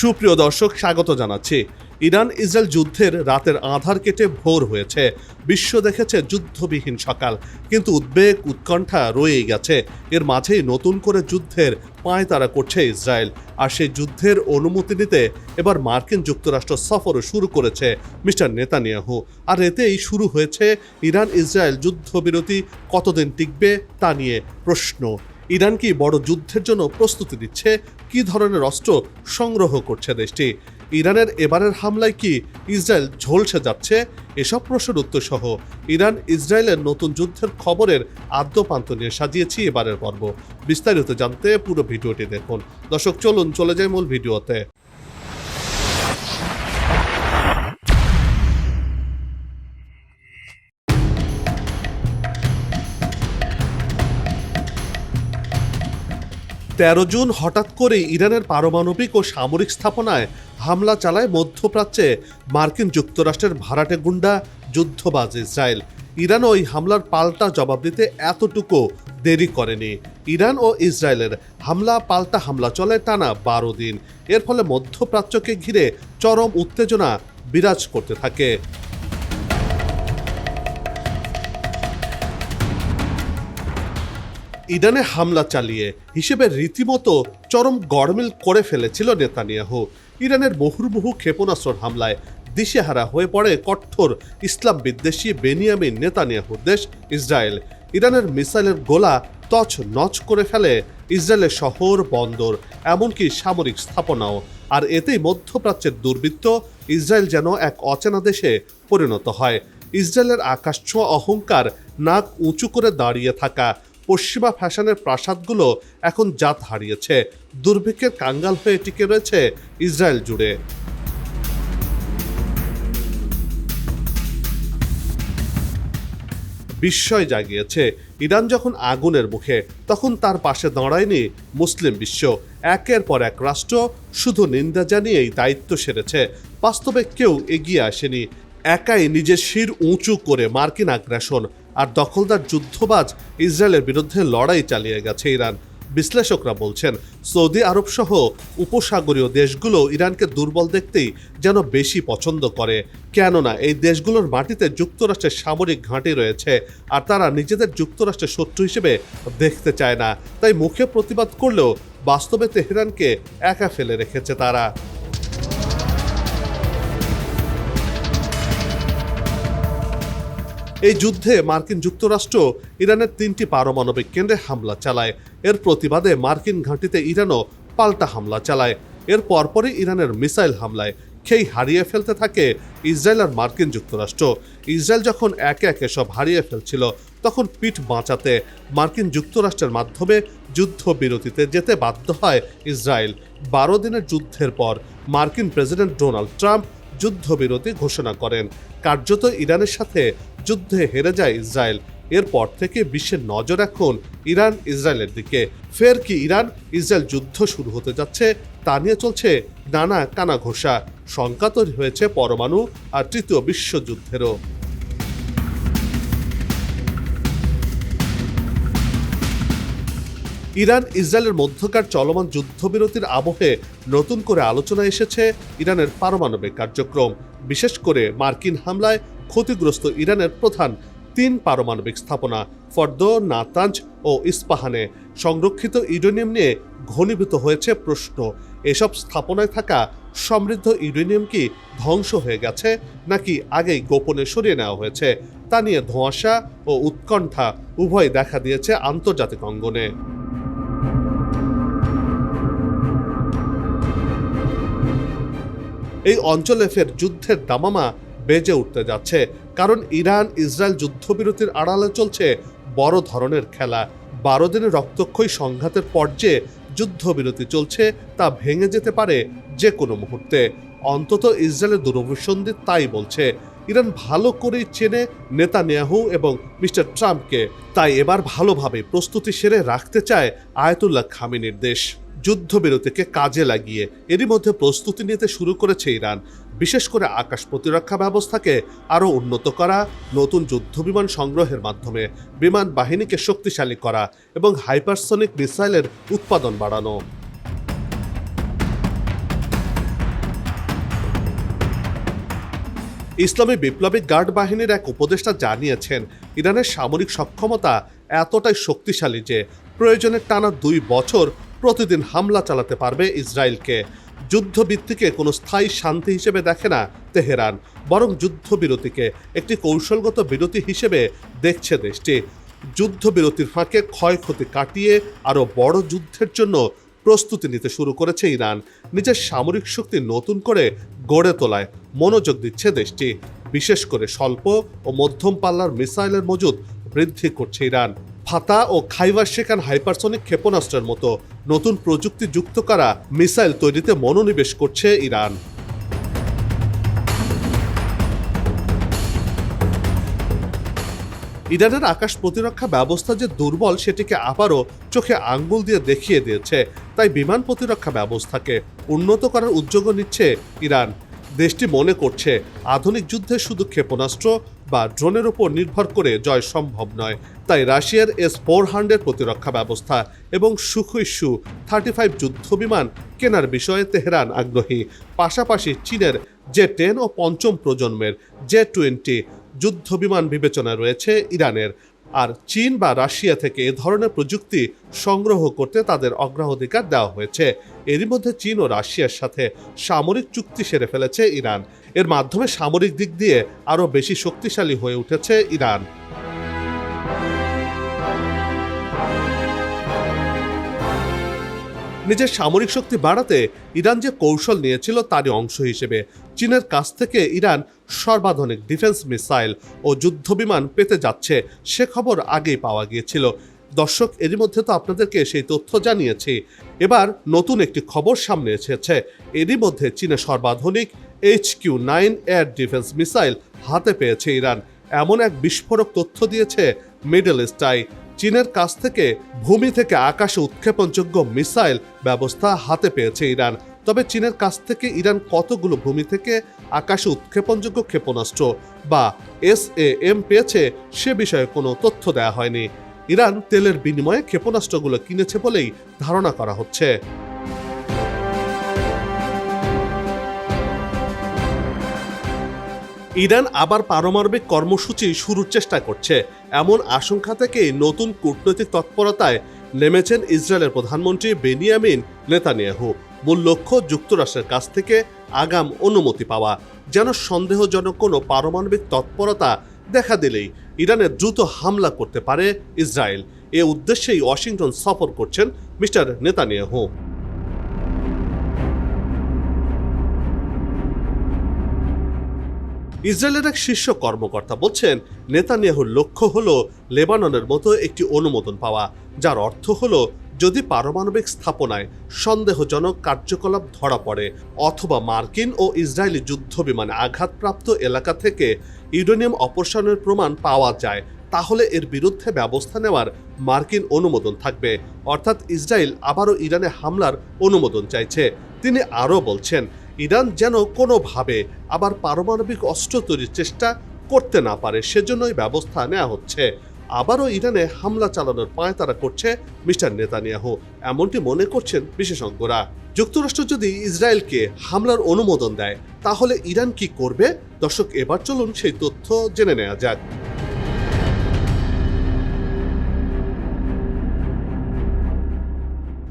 সুপ্রিয় দর্শক, স্বাগত জানাচ্ছি। ইরান ইসরায়েল যুদ্ধের রাতের আধার কেটে ভোর হয়েছে। বিশ্ব দেখেছে যুদ্ধবিহীন সকাল, কিন্তু উদ্বেগ, উৎকণ্ঠা রয়েই গেছে। এর মাঝেই নতুন করে যুদ্ধের পায় তারা করছে ইসরায়েল। আর সেই যুদ্ধের অনুমতি নিতে এবার মার্কিন যুক্তরাষ্ট্র সফরও শুরু করেছে মিস্টার নেতানিয়াহু। আর এতেই শুরু হয়েছে ইরান ইসরায়েল যুদ্ধবিরতি কতদিন টিকবে তা নিয়ে প্রশ্ন। ইরান কি বড় যুদ্ধের জন্য প্রস্তুতি দিচ্ছে কি ধরনের অস্ত্র সংগ্রহ করছে দেশটি? ইরানের এবারের হামলায় কি ইসরায়েল ঝলসে যাচ্ছে? এসব প্রশ্নের উত্তর সহ ইরান ইসরায়েলের নতুন যুদ্ধের খবরের আদ্যপান্ত নিয়ে সাজিয়েছি এবারের পর্ব। বিস্তারিত জানতে পুরো ভিডিওটি দেখুন। দর্শক, চলুন চলে যায় মূল ভিডিওতে। তেরো জুন হঠাৎ করে ইরানের পারমাণবিক ও সামরিক স্থাপনায় হামলা চালায় মধ্যপ্রাচ্যে মার্কিন যুক্তরাষ্ট্রের ভাড়াটে গুন্ডা যুদ্ধবাজ ইসরায়েল। ইরান ওই হামলার পাল্টা জবাব দিতে এতটুকু দেরি করেনি। ইরান ও ইসরায়েলের হামলা পাল্টা হামলা চলে টানা বারো দিন। এর ফলে মধ্যপ্রাচ্যকে ঘিরে চরম উত্তেজনা বিরাজ করতে থাকে। ইরানে হামলা চালিয়ে হিসেবে রীতিমতো চরম গরমিল করে ফেলেছিল নেতানিয়াহু। ইরানের মুহুর্মুহু ক্ষেপণাস্ত্র হামলায় দিশেহারা হয়ে পড়ে কঠোর ইসলাম বিদ্বেষী বেনিয়ামিন নেতানিয়াহুর দেশ ইসরায়েল। ইরানের মিসাইলের গোলা তছ নচ করে ফেলে ইসরায়েলের শহর, বন্দর, এমনকি সামরিক স্থাপনাও। আর এতেই মধ্যপ্রাচ্যের দুর্বৃত্ত ইসরায়েল যেন এক অচেনা দেশে পরিণত হয়। ইসরায়েলের আকাশ ছোঁয়া অহংকার নাক উঁচু করে দাঁড়িয়ে থাকা পশ্চিমা ফ্যাশনের প্রাসাদগুলো এখন জাত হারিয়েছে। দুর্ভিক্ষের কাঙ্গাল হয়ে টিকে রয়েছে ইসরায়েল জুড়ে। বিস্ময় জাগিয়েছে। ইরান যখন আগুনের মুখে, তখন তার পাশে দাঁড়ায়নি মুসলিম বিশ্ব। একের পর এক রাষ্ট্র শুধু নিন্দা জানিয়েই দায়িত্ব সেরেছে। বাস্তবে কেউ এগিয়ে আসেনি। একাই নিজের শির উঁচু করে মার্কিন আগ্রাসন আর দখলদার যুদ্ধবাজ ইসরায়েলের বিরুদ্ধে লড়াই চালিয়ে গেছে ইরান। বিশ্লেষকরা বলছেন, সৌদি আরব সহ উপসাগরীয় দেশগুলো ইরানকে দুর্বল দেখতেই যেন বেশি পছন্দ করে। কেননা, এই দেশগুলোর মাটিতে যুক্তরাষ্ট্রের সামরিক ঘাঁটি রয়েছে আর তারা নিজেদের যুক্তরাষ্ট্রের শত্রু হিসেবে দেখতে চায় না। তাই মুখে প্রতিবাদ করলেও বাস্তবে তেহরানকে একা ফেলে রেখেছে তারা। এই যুদ্ধে মার্কিন যুক্তরাষ্ট্র ইরানের তিনটি পারমাণবিক কেন্দ্রে হামলা চালায়। এর প্রতিবাদে মার্কিন ঘাঁটিতে ইরানও পাল্টা হামলা চালায়। এর পরপরই ইরানের মিসাইল হামলায় খেই হারিয়ে ফেলতে থাকে ইসরায়েল আর মার্কিন যুক্তরাষ্ট্র। ইসরায়েল যখন একে একে সব হারিয়ে ফেলছিল, তখন পিঠ বাঁচাতে মার্কিন যুক্তরাষ্ট্রের মাধ্যমে যুদ্ধবিরতিতে যেতে বাধ্য হয় ইসরায়েল। বারো দিনের যুদ্ধের পর মার্কিন প্রেসিডেন্ট ডোনাল্ড ট্রাম্প যুদ্ধবিরতি ঘোষণা করেন। কার্যত ইরানের সাথে যুদ্ধে হেরে যায় ইসরায়েল। এরপর থেকে বিশ্বের নজর এখন ইরান ইসরায়েলের দিকে। ফের কি ইরান ইসরায়েল যুদ্ধ শুরু হতে যাচ্ছে তা নিয়ে চলছে নানা কানা ঘোষা শঙ্কা তৈরি হয়েছে পরমাণু আর তৃতীয় বিশ্বযুদ্ধেরও। ইরান ইসরায়েলের মধ্যকার চলমান যুদ্ধবিরতির আবহে নতুন করে আলোচনা এসেছে ইরানের পারমাণবিক কার্যক্রম। বিশেষ করে মার্কিন হামলায় ক্ষতিগ্রস্ত ইরানের প্রধান তিন পারমাণবিক স্থাপনা ফর্দ, নাতাঞ্জ ও ইস্পাহানে। সংরক্ষিত ইউরেনিয়াম নিয়ে ঘনীভূত হয়েছে প্রশ্ন। এসব স্থাপনায় থাকা সমৃদ্ধ ইউরেনিয়াম কি ধ্বংস হয়ে গেছে নাকি আগেই গোপনে সরিয়ে নেওয়া হয়েছে, তা নিয়ে ধোঁয়াশা ও উৎকণ্ঠা উভয় দেখা দিয়েছে আন্তর্জাতিক অঙ্গনে। এই অঞ্চলে ফের যুদ্ধের দামামা বেজে উঠতে যাচ্ছে। কারণ ইরান, ইসরায়েল যুদ্ধবিরতির আড়ালে চলছে বড় ধরনের খেলা। বারো দিনের রক্তক্ষয়ী সংঘাতের পর্যায়ে যুদ্ধবিরতি চলছে, তা ভেঙে যেতে পারে যে কোনো মুহূর্তে। অন্তত ইসরায়েলের দূরভিসন্ধি তাই বলছে। ইরান ভালো করেই চেনে নেতানিয়াহু এবং মিস্টার ট্রাম্পকে। তাই এবার ভালোভাবে প্রস্তুতি সেরে রাখতে চায় আয়াতুল্লাহ খামিনির দেশ। যুদ্ধবিরতিকে কাজে লাগিয়ে এরই মধ্যে প্রস্তুতি নিতে শুরু করেছে ইরান। বিশেষ করে আকাশ প্রতিরক্ষা ব্যবস্থাকে আরও উন্নত করা, নতুন যুদ্ধবিমান সংগ্রহের মাধ্যমে বিমান বাহিনীকে শক্তিশালী করা এবং হাইপারসনিক মিসাইলের উৎপাদন বাড়ানো। ইসলামী বিপ্লবী গার্ড বাহিনীর এক উপদেষ্টা জানিয়েছেন, ইরানের সামরিক সক্ষমতা এতটাই শক্তিশালী যে প্রয়োজনে টানা দুই বছর প্রতিদিন হামলা চালাতে পারবে ইসরায়েলকে। যুদ্ধভিত্তিকে কোনো স্থায়ী শান্তি হিসেবে দেখে না তেহরান, বরং যুদ্ধবিরতিকে একটি কৌশলগত বিরতি হিসেবে দেখছে দেশটি। যুদ্ধবিরতির ফাঁকে ক্ষয়ক্ষতি কাটিয়ে আরও বড় যুদ্ধের জন্য প্রস্তুতি নিতে শুরু করেছে ইরান। নিজের সামরিক শক্তি নতুন করে গড়ে তোলায় মনোযোগ দিচ্ছে দেশটি। বিশেষ করে স্বল্প ও মধ্যম পাল্লার মিসাইলের মজুদ বৃদ্ধি করছে ইরান। ফাতা ও খাইবার শেখান হাইপারসনিক ক্ষেপণাস্ত্রের মতো নতুন প্রযুক্তি যুক্ত করা মিসাইল তৈরিতে মনোনিবেশ করছে ইরান। ইরানের আকাশ প্রতিরক্ষা ব্যবস্থা যে দুর্বল, সেটিকে আবারও চোখে আঙ্গুল দিয়ে দেখিয়ে দিয়েছে, তাই বিমান প্রতিরক্ষা ব্যবস্থাকে উন্নত করার উদ্যোগও নিচ্ছে ইরান। দেশটি মনে করছে আধুনিক যুদ্ধে শুধু ক্ষেপণাস্ত্র বা ড্রোনের উপর নির্ভর করে জয় সম্ভব নয়। তাই রাশিয়ার এস ফোর হান্ড্রেড প্রতিরক্ষা ব্যবস্থা এবং সুখই সু থার্টি ফাইভ যুদ্ধবিমান কেনার বিষয়ে তেহরান আগ্রহী। পাশাপাশি চীনের জে টেন ও পঞ্চম প্রজন্মের জে টোয়েন্টি যুদ্ধবিমান বিবেচনায় রয়েছে ইরানের। আর চীন বা রাশিয়া থেকে এ ধরনের প্রযুক্তি সংগ্রহ করতে তাদের অগ্রাধিকার দেওয়া হয়েছে। এরই মধ্যে চীন ও রাশিয়ার সাথে সামরিক চুক্তি সেরে ফেলেছে ইরান। এর মাধ্যমে সামরিক দিক দিয়ে আরও বেশি শক্তিশালী হয়ে উঠেছে ইরান। নিজের সামরিক শক্তি বাড়াতে ইরান যে কৌশল নিয়েছিল তারই অংশ হিসেবে। চীনের কাছ থেকে ইরান সর্বাধুনিক ডিফেন্স মিসাইল ও যুদ্ধবিমান পেতে যাচ্ছে সে খবর আগেই পাওয়া গিয়েছিল। দর্শক, এরই মধ্যে তো আপনাদেরকে সেই তথ্য জানিয়েছি। এবার নতুন একটি খবর সামনে এসেছে। এরই মধ্যে চীনের সর্বাধুনিক H Q nine air defence missile হাতে পেয়েছে ইরান। এমন এক বিস্ফোরক তথ্য দিয়েছে মিডল ইস্টাই চীনের কাছ থেকে ভূমি থেকে আকাশে উৎক্ষেপণযোগ্য মিসাইল ব্যবস্থা হাতে পেয়েছে ইরান। তবে চীনের কাছ থেকে ইরান কতগুলো ভূমি থেকে আকাশে উৎক্ষেপণযোগ্য ক্ষেপণাস্ত্র বা এস এম পেয়েছে সে বিষয়ে কোনো তথ্য দেওয়া হয়নি। ইরান তেলের বিনিময়ে ক্ষেপণাস্ত্রগুলো কিনেছে বলেই ধারণা করা হচ্ছে। ইরান আবার পারমাণবিক কর্মসূচি শুরুর চেষ্টা করছে। এমন আশঙ্কা থেকে নতুন কূটনৈতিক তৎপরতায় নেমেছেন ইসরায়েলের প্রধানমন্ত্রী বেনিয়ামিন নেতানিয়াহু। মূল লক্ষ্য যুক্তরাষ্ট্রের কাছ থেকে আগাম অনুমতি পাওয়া। যেন সন্দেহজনক কোনো পারমাণবিক তৎপরতা দেখা দিলেই ইরানে দ্রুত হামলা করতে পারে ইসরায়েল। এ উদ্দেশ্যেই ওয়াশিংটন সফর করছেন মিস্টার নেতানিয়াহু। ইসরায়েলের এক শীর্ষ কর্মকর্তা বলছেন, নেতানিয়াহুর লক্ষ্য হল লেবাননের মতো একটি অনুমোদন পাওয়া, যার অর্থ হল যদি পারমাণবিক স্থাপনায় সন্দেহজনক কার্যকলাপ ধরা পড়ে অথবা মার্কিন ও ইসরায়েলি যুদ্ধ বিমানে আঘাতপ্রাপ্ত এলাকা থেকে ইউরেনিয়াম অপসারণের প্রমাণ পাওয়া যায়, তাহলে এর বিরুদ্ধে ব্যবস্থা নেওয়ার মার্কিন অনুমোদন থাকবে। অর্থাৎ ইসরায়েল আবারও ইরানে হামলার অনুমোদন চাইছে। তিনি আরও বলছেন ইরান যেন কোনোভাবে আবার পারমাণবিক অস্ত্র তৈরির চেষ্টা করতে না পারে, সেজন্যই ব্যবস্থা নেওয়া হচ্ছে। আবারও ইরানে হামলা চালানোর পায় তারা করছে মিস্টার নেতানিয়াহু। এমনটি মনে করছেন বিশেষজ্ঞরা। যুক্তরাষ্ট্র যদি ইসরায়েলকে হামলার অনুমোদন দেয়, তাহলে ইরান কি করবে? দর্শক, এবার চলুন সেই তথ্য জেনে নেওয়া যাক।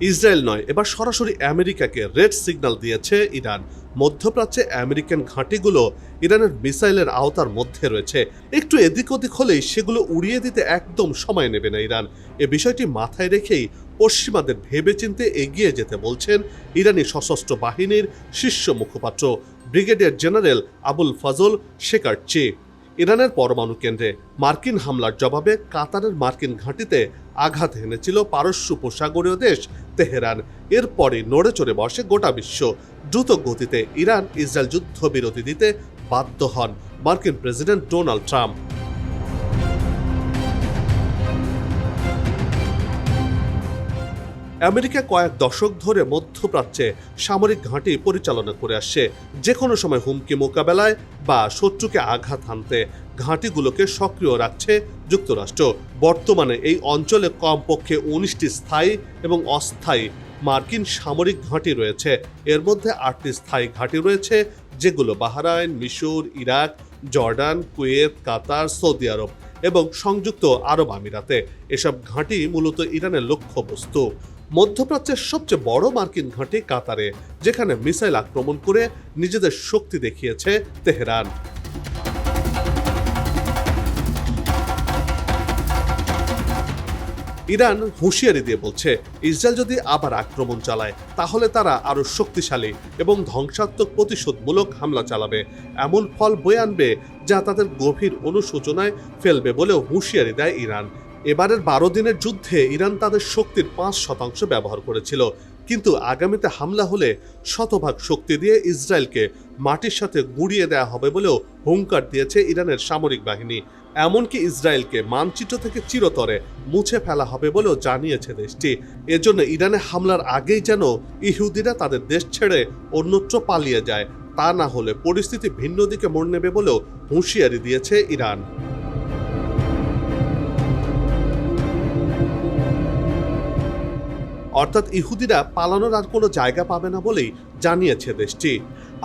ইসরায়েল নয়, এবার সরাসরি আমেরিকাকে রেড সিগন্যাল দিয়েছে ইরান। মধ্যপ্রাচ্যে আমেরিকান ঘাঁটিগুলো ইরানের মিসাইলের আওতার মধ্যে রয়েছে। একটু এদিক ওদিক হলেই সেগুলো উড়িয়ে দিতে একদম সময় নেবে না ইরান। এ বিষয়টি মাথায় রেখেই পশ্চিমাদের ভেবেচিন্তে এগিয়ে যেতে বলছেন ইরানি সশস্ত্র বাহিনীর শীর্ষ মুখপাত্র brigadier general Abul Fazl Shekarchi ইরানের পরমাণু কেন্দ্রে মার্কিন হামলার জবাবে কাতারের মার্কিন ঘাঁটিতে আঘাত হেনেছিল পারস্য উপসাগরীয় দেশ তেহরান। এরপরে নড়ে চড়ে বসে গোটা বিশ্ব। দ্রুত গতিতে ইরান ইসরায়েল যুদ্ধবিরতি দিতে বাধ্য হন মার্কিন প্রেসিডেন্ট ডোনাল্ড ট্রাম্প। আমেরিকা কয়েক দশক ধরে মধ্যপ্রাচ্যে সামরিক ঘাঁটি পরিচালনা করে আসছে। যে কোনো সময় হুমকি মোকাবেলায় বা শত্রুকে আঘাত হানতে ঘাঁটিগুলোকে সক্রিয় রাখছে যুক্তরাষ্ট্র। বর্তমানে এই অঞ্চলে কমপক্ষে উনিশটি স্থায়ী এবং অস্থায়ী মার্কিন সামরিক ঘাঁটি রয়েছে। এর মধ্যে আটটি স্থায়ী ঘাঁটি রয়েছে, যেগুলো বাহরাইন, মিশর, Iraq, Jordan, Kuwait, Qatar, Saudi আরব এবং সংযুক্ত আরব আমিরাতে। এসব ঘাঁটি মূলত ইরানের লক্ষ্যবস্তু। মধ্যপ্রাচ্যের সবচেয়ে বড় মার্কিন ঘাঁটি কাতারে, যেখানে মিসাইল আক্রমণ করে নিজেদের শক্তি দেখিয়েছে তেহরান। ইরান হুঁশিয়ারি দিয়ে বলছে, ইসরায়েল যদি আবার আক্রমণ চালায়, তাহলে তারা আরও শক্তিশালী এবং ধ্বংসাত্মক প্রতিশোধমূলক হামলা চালাবে। এমন ফল বয়ে আনবে যা তাদের গভীর অনুশোচনায় ফেলবে বলেও হুঁশিয়ারি দেয় ইরান। এবারের বারো দিনের যুদ্ধে ইরান তাদের শক্তির পাঁচ শতাংশ ব্যবহার করেছিল। কিন্তু আগামীতে হামলা হলে শতভাগ শক্তি দিয়ে ইসরায়েলকে মাটির সাথে গুঁড়িয়ে দেওয়া হবে বলেও হুঙ্কার দিয়েছে ইরানের সামরিক বাহিনী। এমনকি ইসরায়েলকে মানচিত্র থেকে চিরতরে মুছে ফেলা হবে বলেও জানিয়েছে দেশটি। এজন্য ইরানে হামলার আগেই যেন ইহুদিরা তাদের দেশ ছেড়ে অন্যত্র পালিয়ে যায়, তা না হলে পরিস্থিতি ভিন্ন দিকে মোড় নেবে বলেও হুঁশিয়ারি দিয়েছে ইরান। অর্থাৎ ইহুদিরা পালানোর আর কোনো জায়গা পাবে না বলেই জানিয়েছে দেশটি।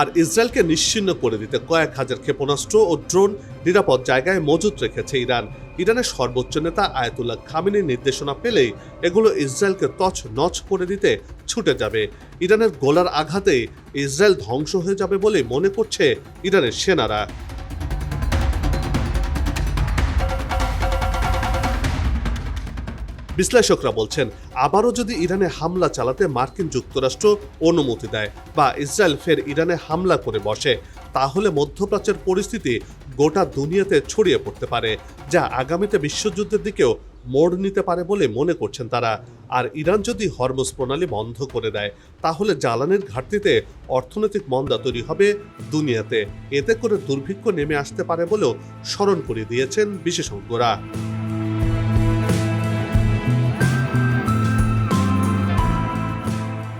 আর ইসরায়েলকে নিশ্চিন্ন করে দিতে কয়েক হাজার ক্ষেপণাস্ত্র ও ড্রোন নিরাপদ জায়গায় মজুত রেখেছে ইরান। ইরানের সর্বোচ্চ নেতা আয়াতুল্লাহ খামিনীর নির্দেশনা পেলেই এগুলো ইসরায়েলকে তছ নচ করে দিতে ছুটে যাবে। ইরানের গোলার আঘাতে ইসরায়েল ধ্বংস হয়ে যাবে বলে মনে করছে ইরানের সেনারা। বিশ্লেষকরা বলছেন, আবারও যদি ইরানে হামলা চালাতে মার্কিন যুক্তরাষ্ট্র অনুমতি দেয় বা ইসরায়েল ফের ইরানে হামলা করে বসে, তাহলে মধ্যপ্রাচ্যের পরিস্থিতি গোটা দুনিয়াতে ছড়িয়ে পড়তে পারে, যা আগামীতে বিশ্বযুদ্ধের দিকেও মোড় নিতে পারে বলে মনে করছেন তারা। আর ইরান যদি হরমোজ প্রণালী বন্ধ করে দেয়, তাহলে জ্বালানির ঘাটতিতে অর্থনৈতিক মন্দা তৈরি হবে দুনিয়াতে। এতে করে দুর্ভিক্ষ নেমে আসতে পারে বলেও স্মরণ করিয়ে দিয়েছেন বিশেষজ্ঞরা।